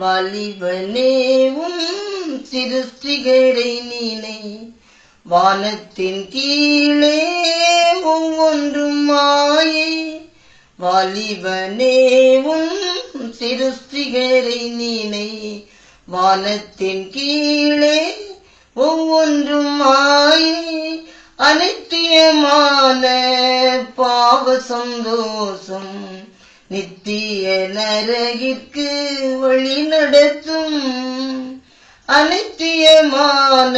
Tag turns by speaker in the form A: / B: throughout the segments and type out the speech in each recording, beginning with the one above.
A: வாலிபனேவும் சிருஷ்டிகரை நீனை. வானத்தின் கீழே ஒவ்வொன்றும் மாயே. வாலிபனேவும் சிருஷ்டிகரை நீனை. வானத்தின் கீழே ஒவ்வொன்றும் மாயே. அனித்தியமான பாவ சந்தோஷம். நித்திய நரகிற்கு வழி நடத்தும் அனித்தியமான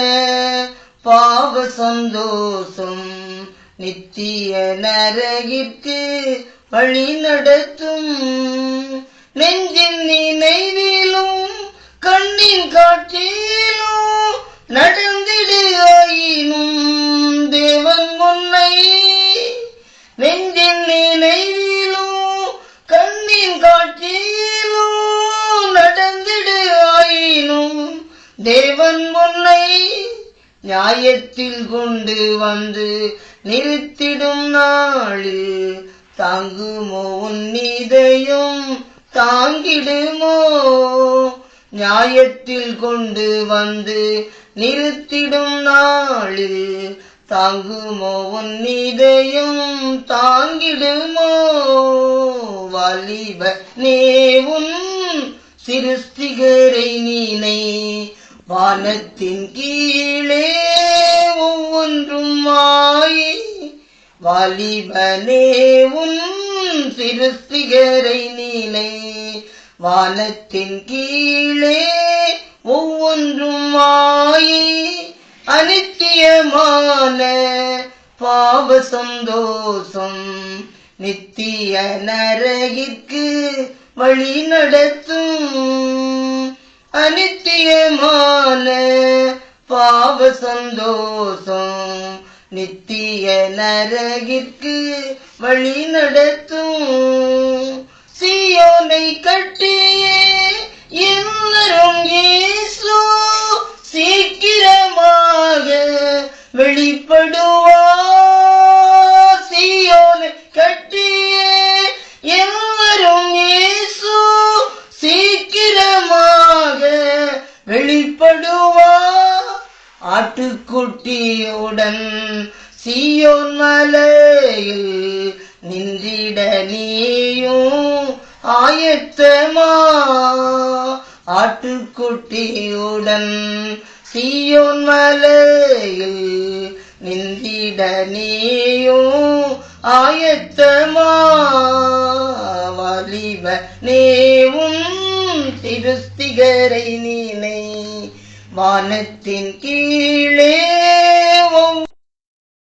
A: பாவ சந்தோஷம் நித்திய நரகிற்கு வழி நடத்தும் நெஞ்சின் நினைவிலும் தேவன் முன்னை நியாயத்தில் கொண்டு வந்து நிறுத்திடும் நாளில் தாங்குமோ உன் இதயம் தாங்கிடுமோ? நியாயத்தில் கொண்டு வந்து நிறுத்திடும் நாளில் தாங்குமோ உன் இதயம் தாங்கிடுமோ? வாலிப நேவும் சிருஷ்டிகரை நீனை வானத்தின் கீழே ஒவ்வொன்றும் மாயே வாலிபனேவும் சிறுசிகரை நீனை. வானத்தின் கீழே ஒவ்வொன்றும் மாயே அனித்தியமான பாவ சந்தோஷம் நித்திய நரகிற்கு வழி நடத்தும் அனித்தியமான பாவ சந்தோஷம் நித்திய நரகிற்கு வழி நடத்தும். சியோனை கட்டியே எல்லரும் இயேசு சீக்கிரமாக வெளிப்படுவார். வெளிப்படுவா? ஆட்டுக்குட்டியுடன் சியோன் மலையில் நின்றிட நீயும் ஆயத்தமா? ஆட்டுக்குட்டியுடன் சியோன் மலையில் நின்றிட நீயும் ஆயத்தமா? வலிவ நேவும் திருஸ்திகரை நீனை வானத்தின் கீழே